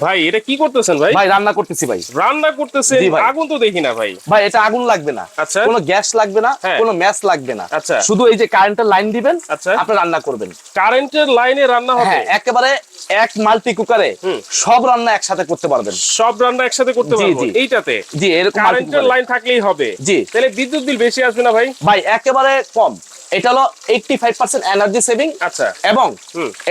ভাই এটা কি করতেছেন ভাই? ভাই রান্না করতেছি ভাই। রান্না করতেছেন? আগুন তো দেখি না ভাই। ভাই এটা আগুন লাগবে না। আচ্ছা। কোনো গ্যাস লাগবে না হ্যাঁ। কোনো ম্যাচ লাগবে না। আচ্ছা। শুধু এই যে কারেন্টের লাইন দিবেন আচ্ছা। আপনি রান্না করবেন। কারেন্টের লাইনে রান্না হবে? হ্যাঁ একেবারে এক মাল্টি কুকারে সব রান্না একসাথে করতে পারবেন। সব রান্না একসাথে করতে জি, পারব? জি। এইটাতে? জি এরকম কারেন্টের লাইন থাকলেই হবে। জি। তাহলে বিদ্যুৎ বিল বেশি আসবে না ভাই? ভাই একেবারে কম। এটা হলো eighty five percent energy saving আচ্ছা। এবং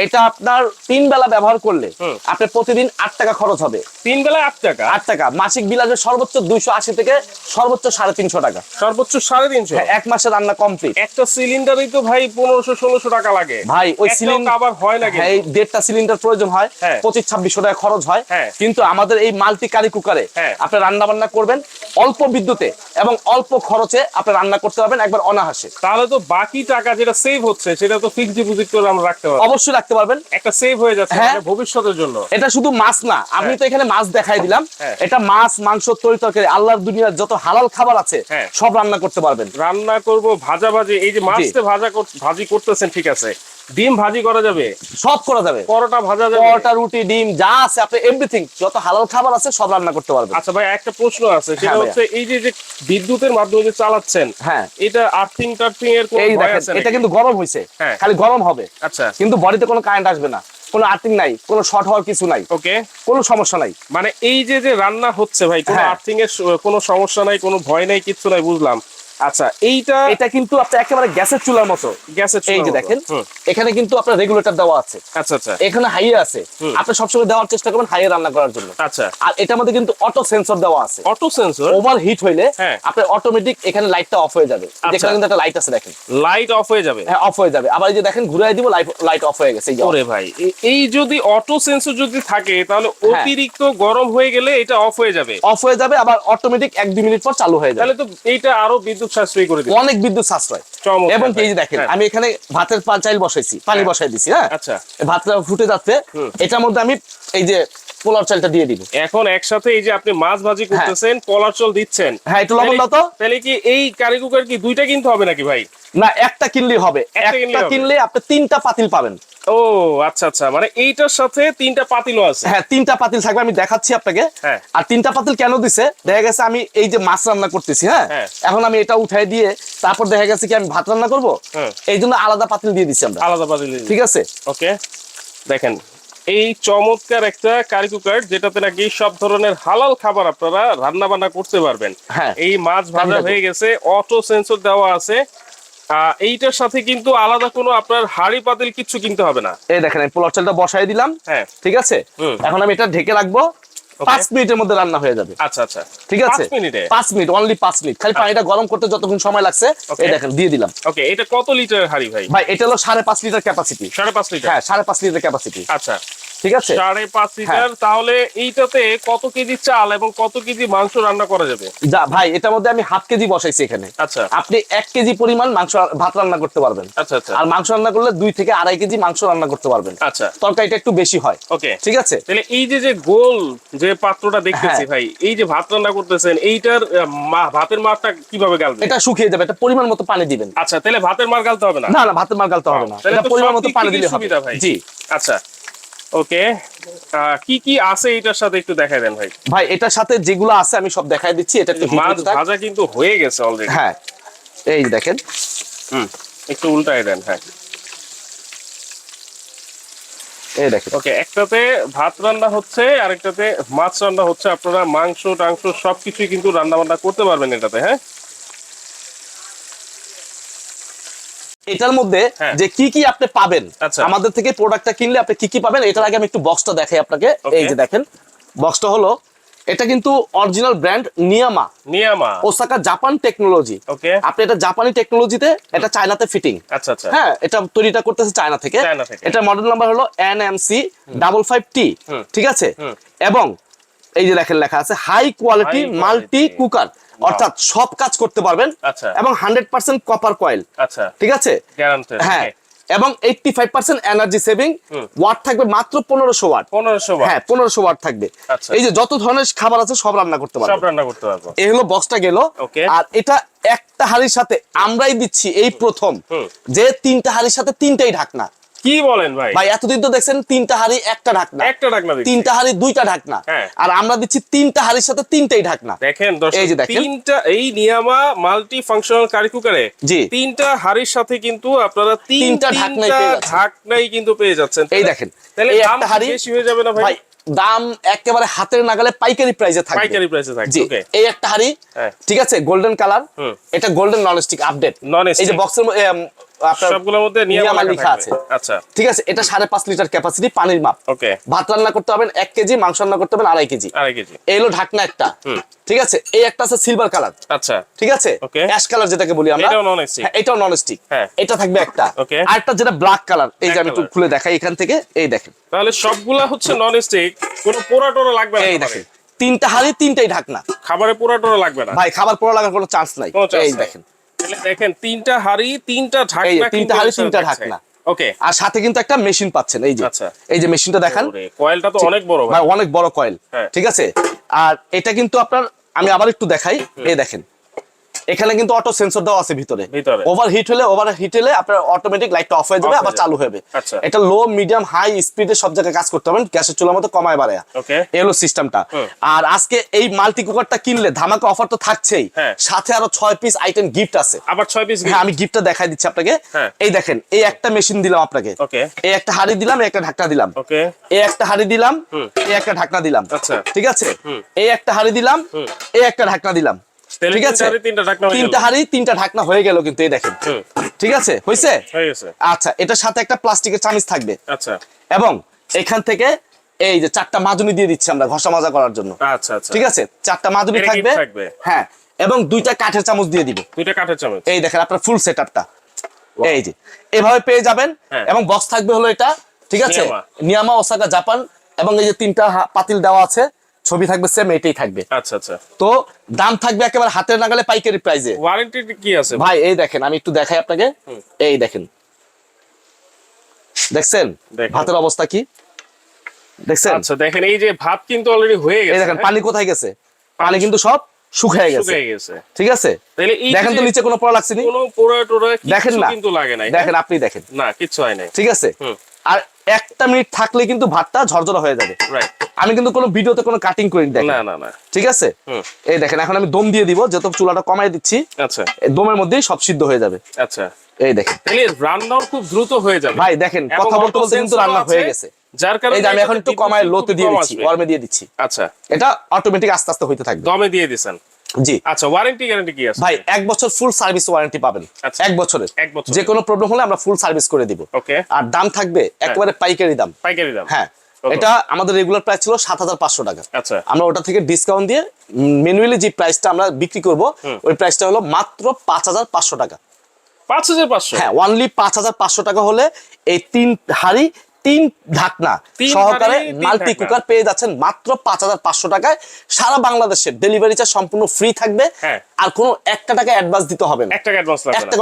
এটা আপনার তিন বেলা ব্যবহার করলে। আপনার প্রতিদিন আট টাকা খরচ হবে। তিন বেলায় আট টাকা? আট টাকা। মাসিক বিল আসবে সর্বোচ্চ দুইশো আশি থেকে সর্বোচ্চ সাড়ে তিনশো টাকা। সর্বোচ্চ সাড়ে তিনশো? হ্যাঁ, এক মাসের রান্না কমপ্লিট একটা সিলিন্ডারই তো ভাই পনেরোশো ষোলোশো টাকা লাগে। ভাই ওই সিলিন্ডার আবার হয় না হ্যাঁ এই দেড়টা সিলিন্ডার প্রয়োজন হয়। হ্যাঁ। পঁচিশ ছাব্বিশশো টাকা খরচ হয়। কিন্তু আমাদের এই মাল্টি কারি কুকারে। আপনি রান্না বান্না করবেন অল্প বিদ্যুতে এবং অল্প খরচে আপনি রান্না করতে পারবেন একবার অনাহাসে তাহলে তো বাকি টাকা যেটা সেভ হচ্ছে সেটা তো ফিক্সড ডিপোজিট করে আমরা রাখতে পারব অবশ্যই রাখতে পারবেন একটা সেভ হয়ে যাচ্ছে হ্যাঁ। মানে ভবিষ্যতের জন্য এটা শুধু মাছ না আমি হ্যাঁ। তো এখানে মাছ দেখাই দিলাম হ্যাঁ। এটা মাছ মাংস তরি তরকারি আল্লাহর দুনিয়ার যত হালাল খাবার আছে। সব রান্না করতে পারবেন রান্না করব ভাজা ভাজি এই যে মাছতে ভাজা ভাজি করতেছেন ঠিক আছে ডিম ভাজি করা যাবে। সব করা যাবে। পরোটা ভাজা যাবে। পরোটা রুটি ডিম যা আছে আপনি এভরিথিং যত হালাল খাবার আছে সব রান্না করতে পারবেন। আচ্ছা ভাই একটা প্রশ্ন আছে সেটা হ্যাঁ হচ্ছে এই যে যে বিদ্যুতের মাধ্যমে যে চালাচ্ছেন হ্যাঁ। এটা আর্থিং টার্থিং এর কোনো ভয় আছে এটা কিন্তু গরম হয়েছে হ্যাঁ। খালি গরম হবে। আচ্ছা। কিন্তু বডিতে কোনো কারেন্ট আসবে না। কোনো আর্থিং নাই কোনো শর্ট হওয়ার কিছু নাই। ওকে। কোনো সমস্যা নাই। মানে এই যে যে রান্না হচ্ছে ভাই কোনো হ্যাঁ। আর্থিং এর কোনো সমস্যা নাই কোনো ভয় নাই কিছু নাই বুঝলাম। আচ্ছা এইটা এটা কিন্তু আপনি একেবারে গ্যাসের চুলার মতো। গ্যাসের এই যে দেখেন এখানে কিন্তু আপনার রেগুলেটর দেওয়া আছে। আচ্ছা আচ্ছা। এখানে হাইয়ে আছে। আপনি সবসময় দেওয়ার চেষ্টা করবেন হাইয়ে রান্না করার জন্য। আচ্ছা। আর এটার মধ্যে কিন্তু অটো সেন্সর দেওয়া আছে। অটো সেন্সর ওভার হিট হইলে হ্যাঁ। আপনার অটোমেটিক এখানে লাইটটা অফ হয়ে যাবে। আচ্ছা। যেখানে কিন্তু একটা লাইট আছে দেখেন। লাইট অফ হয়ে যাবে? হ্যাঁ অফ হয়ে যাবে। আবার এই যে দেখেন ঘুরাই দিব লাইট অফ হয়ে গেছে। এই ওরে ভাই এই যদি অটো সেন্সর যদি থাকে তাহলে হ্যাঁ। অতিরিক্ত গরম হয়ে গেলে এটা অফ হয়ে যাবে? অফ হয়ে যাবে আবার অটোমেটিক এক দুই মিনিট পর চালু হয়ে যাবে। তাহলে তো এইটা আরও বিদ্যুৎ সাশ্রয়ী করে দিবে অনেক বিদ্যুৎ সাশ্রয়। এবং এই যে দেখেন হ্যাঁ। আমি এখানে ভাতের পাল চাইল বসাইছি পানি হ্যাঁ। বসাই দিছি হ্যাঁ? আচ্ছা। ভাতটা ফুটে যাচ্ছে। এটার মধ্যে আমি এই যে পোলার চালটা দিয়ে দিব। এখন একসাথে এই যে আপনি মাছ ভাজি করতেছেন কলার চল দিচ্ছেন। হ্যাঁ একটু লবণ দাও তো। তাহলে কি এই কারি কুকার কি দুইটা কিনতে হবে নাকি ভাই? না একটা কিনলেই হবে। একটা। কিনলে আপনি তিনটা পাতিল পাবেন। ও আচ্ছা আচ্ছা। মানে এইটার সাথে তিনটা পাতিলও আছে। হ্যাঁ তিনটা পাতিল থাকবে আমি দেখাচ্ছি আপনাকে। হ্যাঁ। আর তিনটা পাতিল কেন দিছে? দেখা গেছে আমি এই যে মাছ রান্না করতেছি হ্যাঁ? হ্যাঁ। এখন আমি এটা উঠাই দিয়ে তারপর দেখা গেছে কি আমি ভাত রান্না করব? হুম। এই জন্য আলাদা পাতিল দিয়ে দিচ্ছি আমরা। আলাদা পাতিল ঠিক আছে? ওকে। দেখেন এই চমৎকার একটা কারি কুকার যেটাতে নাকি সব ধরনের হালাল খাবার আপনারা রান্না বান্না করতে পারবেন। হ্যাঁ। এই মাছ ভাজা হয়ে গেছে অটো সেন্সর দেওয়া আছে। আহ, এইটার সাথে কিন্তু আলাদা কোনো আপনার হাড়ি পাতিল কিছু কিনতে হবে না। এই দেখেন পোলার চালটা বসাই দিলাম। হ্যাঁ। ঠিক আছে? এখন আমি এটা ঢেকে রাখব। পাঁচ মিনিটের মধ্যে রান্না হয়ে যাবে। আচ্ছা আচ্ছা। ঠিক আছে? পাঁচ মিনিট অনলি পাঁচ মিনিট। খালি পানিটা গরম করতে যতক্ষণ সময় লাগছে. এই দেখেন দিয়ে দিলাম। ওকে এটা কত লিটার হাড়ি ভাই? ভাই এটা হলো সাড়ে পাঁচ লিটার ক্যাপাসিটি সাড়ে পাঁচ লিটার? হ্যাঁ সাড়ে পাঁচ লিটার ক্যাপাসিটি আচ্ছা। ঠিক আছে? সাড়ে পাঁচ লিটার তাহলে এইটাতে কত কেজি চাল এবং কত কেজি মাংস রান্না করা যাবে? যা ভাই এটার মধ্যে আমি হাফ কেজি বসাইছি এখানে। আচ্ছা। আপনি এক কেজি পরিমাণ মাংস ভাত রান্না করতে পারবেন। আচ্ছা আচ্ছা। আর মাংস রান্না করলে দুই থেকে আড়াই কেজি মাংস রান্না করতে পারবেন। আচ্ছা। তরকারিটা একটু বেশি হয়। ওকে। ঠিক আছে? তাহলে এই যে যে গোল যে পাত্রটা দেখতেছি হ্যাঁ। ভাই এই যে ভাত রান্না করতেছেন এইটার ভাতের মারটা কীভাবে গালবে এটা শুকিয়ে যাবে এটা পরিমাণ মতো পানি দিবেন। আচ্ছা তাহলে ভাতের মার গালতে হবে না? না না ভাতের মার গালতে হবে না। এটা পরিমাণ মতো পানি দিলে হবে। ভাই। জি। আচ্ছা। ওকে কি কি আছে এটার সাথে একটু দেখাই দেন ভাই। ভাই এটার সাথে যেগুলো আছে আমি সব দেখাই দিচ্ছি এটা একটু মাছ ভাজা কিন্তু হয়ে গেছে অলরেডি হ্যাঁ এই দেখেন। হুম একটু উল্টাই দেন হ্যাঁ। এই দেখেন। ওকে একটাতে ভাত রান্না হচ্ছে আরেকটাতে মাছ রান্না হচ্ছে। আপনারা মাংস টাংস সবকিছুই কিন্তু রান্না বান্না করতে পারবেন এটাতে হ্যাঁ? এটার মধ্যে হ্যাঁ। যে কি কি আপনি পাবেন আচ্ছা। আমাদের থেকে প্রোডাক্টটা কিনলে আপনি কি কি পাবেন এটার আগে আমি একটু বক্সটা দেখাই আপনাকে। এই যে দেখেন বক্সটা হলো এটা কিন্তু original brand Niyama Niyama Osaka Japan technology okay আপনি এটা জাপানি টেকনোলজিতে এটা চায়নাতে ফিটিং আচ্ছা আচ্ছা। হ্যাঁ এটা তৈরিটা করতেছে চায়না থেকে। চায়না থেকে। এটা মডেল নাম্বার হলো N M C double five T ঠিক আছে? এবং এই যে দেখেন লেখা আছে হাই কোয়ালিটি মাল্টি কুকার অর্থাৎ সব কাজ করতে পারবেন আচ্ছা। এবং হান্ড্রেড পার্সেন্ট কপার কয়েল আচ্ছা। ঠিক আছে? হ্যাঁ। এবং eighty five percent energy saving. Watt থাকবে মাত্র পনেরোশো ওয়াট পনেরোশো হ্যাঁ পনেরোশো ওয়াট থাকবে। আচ্ছা। এই যে যত ধরনের খাবার আছে সব রান্না করতে সব পারবেন রান্না করতে পারব। এই হলো বক্সটা গেল. আর এটা একটা হাড়ির সাথে আমরাই দিচ্ছি এই প্রথম। যে তিনটা হাড়ির সাথে তিনটাই ঢাকনা। কি বলেন ভাই ভাই এতদিন তো দেখছেন তিনটা হাড়ি একটা ঢাকনা একটা ঢাকনা তিনটা হাড়ি দুইটা ঢাকনা হ্যাঁ। আর আমরা দিচ্ছি তিনটা হাড়ির সাথে তিনটাই ঢাকনা দেখেন এই যে দেখেন। তিনটা এই নিয়ামা মাল্টি ফাংশনাল কারি কুকারে জি। তিনটা হাড়ির সাথে কিন্তু আপনারা তিনটা ঢাকনাই পেয়ে যাচ্ছেন। ঢাকনাই কিন্তু পেয়ে যাচ্ছেন এই দেখেন তাহলে একটা হাড়ি বেশি হয়ে যাবে না ভাই দাম একেবারে হাতের নাগালে পাইকারি প্রাইসে থাকবে পাইকারি প্রাইসে থাকবে ওকে এই একটা হাড়ি হ্যাঁ। ঠিক আছে গোল্ডেন কালার এটা গোল্ডেন নন স্টিক আপডেট। এই যে বক্সের সবগুলোর মধ্যে নিয়ামা নিয়ামা লেখা লেখা আছে আছে। আচ্ছা। ঠিক আছে এটা সাড়ে পাঁচ লিটার ক্যাপাসিটি পানির মাপ। ওকে। ভাত রান্না করতে হবেন এক কেজি মাংস রান্না করতে হবেন আড়াই কেজি। আড়াই কেজি। এই হলো ঢাকনা একটা। ঠিক আছে এই একটা আছে সিলভার কালার আচ্ছা। ঠিক আছে? অ্যাশ কালার যেটাকে বলি আমরা। এটাও non-stick? এটাও নন স্টিক। এটা থাকবে একটা। যেটা ব্ল্যাক কালার এই যে আমি একটু খুলে দেখাই এখান থেকে এই দেখেন। তাহলে সবগুলা হচ্ছে নন স্টিক কোনো পোড়া টোড়া লাগবে না এই দেখেন তিনটা হাড়ি তিনটাই ঢাকনা। খাবারে পোড়া টোড়া লাগবে না? ভাই খাবার পড়া লাগার কোনো চান্স নাই। এই দেখেন। দেখেন তিনটা হাড়ি তিনটা ঢাকনা তিনটা হাড়ি তিনটা ঢাকনা। ওকে আর সাথে কিন্তু একটা মেশিন পাচ্ছেন এই যে। আচ্ছা। এই যে মেশিনটা দেখান। কয়েলটা তো অনেক বড় ভাই। ভাই অনেক বড় কয়েল হ্যাঁ। ঠিক আছে? আর এটা কিন্তু আপনার আমি আবার একটু দেখাই। এই দেখেন এখানে কিন্তু অটো সেন্সর দেওয়া আছে ভিতরে। ওভার হিট হলে ওভার হিট হলে আপনার অটোমেটিক লাইটটা অফ হয়ে যাবে আবার চালু হবে আচ্ছা। এটা লো মিডিয়াম হাই স্পিডে সব জায়গায় কাজ করতে হবে গ্যাসের চুলার মতো কমায় বাড়ায়। Okay. এই হলো সিস্টেমটা। আর আজকে এই মাল্টি কুকারটা কিনলে ধামাকা অফার তো থাকছেই। হ্যাঁ। সাথে আরও ছয় পিস আইটেম গিফট আছে। আবার ছয় পিস হ্যাঁ আমি গিফটটা দেখাই দিচ্ছি আপনাকে। হ্যাঁ। এই দেখেন এই একটা মেশিন দিলাম আপনাকে. এই একটা হাড়ি দিলাম এই একটা ঢাকনা দিলাম। ওকে এই একটা হাড়ি দিলাম এই একটা ঢাকনা দিলাম। আচ্ছা। ঠিক আছে? এই একটা হাড়ি দিলাম এই একটা ঢাকনা দিলাম। তাহলে ঠিক আছে? তিনটা হয়ে হাড়ি তিনটা ঢাকনা হয়ে গেল কিন্তু এই দেখেন। ঠিক আছে? হয়েছে আচ্ছা এটার সাথে একটা প্লাস্টিকের চামিচ থাকবে। আচ্ছা। এবং এখান থেকে এই যে চারটা মাজুনি দিয়ে দিচ্ছি আমরা ঘষা মাজা করার জন্য। আচ্ছা আচ্ছা। ঠিক আছে? চারটা মাজুনি থাকবে? হ্যাঁ এবং দুইটা কাঠের চামচ দিয়ে দিব। দুইটা কাঠের চামচ। এই দেখেন আপনার ফুল সেট আপটা এই যে এভাবে পেয়ে যাবেন হ্যাঁ। এবং বক্স থাকবে হলো এটা। ঠিক আছে। নিয়ামা। ওসাকা জাপান এবং এই যে তিনটা পাতিল দেওয়া আছে ছবি থাকবে সেম এটাই থাকবে। আচ্ছা আচ্ছা। তো দাম থাকবে একেবারে হাতের নাগালে পাইকারি প্রাইসে ওয়ারেন্টি কি আছে? ভাই এই দেখেন আমি একটু দেখাই আপনাকে। এই দেখেন। দেখছেন। ভাতের অবস্থা কি? দেখছেন? আচ্ছা দেখেন এই যে ভাত কিন্তু অলরেডি হয়ে এই গেছে দেখেন হ্যাঁ? পানি কোথায় গেছে? পানি কিন্তু সব শুকিয়ে গেছে শুকিয়ে গেছে। ঠিক আছে? তাহলে এই দেখেন তো নিচে কোনো পড়া লাগছে নি? কোনো পোড়া টোড়া দেখেন কিছু না। কিন্তু লাগে নাই দেখেন আপনি দেখেন। হ্যাঁ? না কিচ্ছু হয় নাই। ঠিক আছে? আর একটা মিনিট থাকলে কিন্তু ভাতটা ঝরঝরা হয়ে যাবে। আমি কিন্তু কোনো ভিডিওতে কোনো কাটিং করিনি না না না। ঠিক আছে? এই দেখেন এখন আমি দম দিয়ে দিব যেহেতু চুলাটা কমাই দিচ্ছি আচ্ছা। এই দমের মধ্যেই সব সিদ্ধ হয়ে যাবে। আচ্ছা। এই দেখেন। তাহলে রান্নাও খুব দ্রুত হয়ে যাবে। ভাই দেখেন কথা বলতে বলতে কিন্তু রান্না হয়ে গেছে। যার কারণে আমি এখন একটু কমায় লোতে দিয়ে দিচ্ছি। ওয়ার্মে দিয়ে দিচ্ছি। আচ্ছা। এটা অটোমেটিক আস্তে আস্তে হইতে থাকবে। দমে দিয়ে দিছেন। জি। আচ্ছা ওয়ারেন্টি গ্যারান্টি কি আছে? ভাই এক বছর ফুল সার্ভিস ওয়ারেন্টি পাবেন। আচ্ছা। এক বছরের এক বছর। যে কোনো প্রবলেম হলে আমরা ফুল সার্ভিস করে দিব। ওকে আর দাম থাকবে একেবারে পাইকারি দাম। পাইকারি দাম। হ্যাঁ। এটা আমাদের রেগুলার প্রাইস ছিল সাত হাজার পাঁচশো টাকা। আচ্ছা। আমরা ওটা থেকে ডিসকাউন্ট দিয়ে ম্যানুয়ালি যে প্রাইসটা আমরা বিক্রি করব ওই প্রাইসটা হলো মাত্র পাঁচ হাজার পাঁচশো টাকা। পাঁচ হাজার পাঁচশো? হ্যাঁ অনলি পাঁচ হাজার পাঁচশো টাকা হলে এই তিন হাড়ি তিন ঢাকনা সহকারে মাল্টি কুকার পেয়ে যাচ্ছেন মাত্র পাঁচ হাজার পাঁচশো টাকায়। সারা বাংলাদেশের ডেলিভারি চার্জ সম্পূর্ণ ফ্রি থাকবে। হ্যাঁ। আর কোনো একটা টাকা অ্যাডভান্স দিতে হবে না। এক টাকা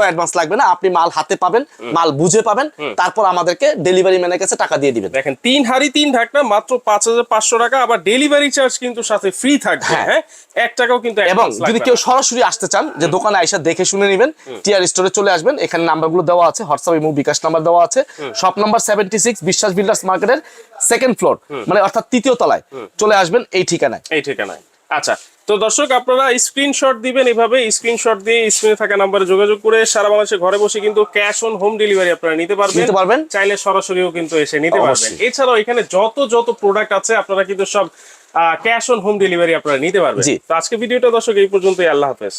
অ্যাডভান্স লাগবে না। আপনি মাল হাতে পাবেন মাল বুঝে পাবেন। তারপর আমাদেরকে ডেলিভারি ম্যানের কাছে টাকা দিয়ে দিবেন। দেখেন তিন হাড়ি তিন ঢাকনা মাত্র পাঁচ হাজার পাঁচশো টাকা। আবার ডেলিভারি চার্জ কিন্তু সাথে ফ্রি থাকবে হ্যাঁ। হ্যাঁ? এক টাকাও কিন্তু এবং যদি কেউ সরাসরি আসতে চান যে দোকানে আইসা দেখে শুনে নেবেন টিআর স্টোরে চলে আসবেন। এখানে নাম্বারগুলো দেওয়া আছে হোয়াটসঅ্যাপ এবং বিকাশ নাম্বার দেওয়া আছে। Shop number seventy six Biswas builders মার্কেটের সেকেন্ড ফ্লোর মানে অর্থাৎ তৃতীয় তলায়। চলে আসবেন এই ঠিকানায়। এই ঠিকানায়। আচ্ছা তো দর্শক আপনারা স্ক্রিনশট দিবেন এভাবে স্ক্রিনশট দিয়ে স্ক্রিনে থাকা নাম্বারে যোগাযোগ করে সারা বাংলাদেশে ঘরে বসে কিন্তু ক্যাশ অন হোম ডেলিভারি আপনারা নিতে পারবেন। নিতে পারবেন। চাইলে সরাসরিও কিন্তু এসে নিতে পারবেন। এছাড়াও এখানে যত যত প্রোডাক্ট আছে আপনারা কিন্তু সব ক্যাশ অন হোম ডেলিভারি আপনারা নিতে পারবেন। তো আজকে ভিডিওটা দর্শক এই পর্যন্তই। আল্লাহ হাফেজ।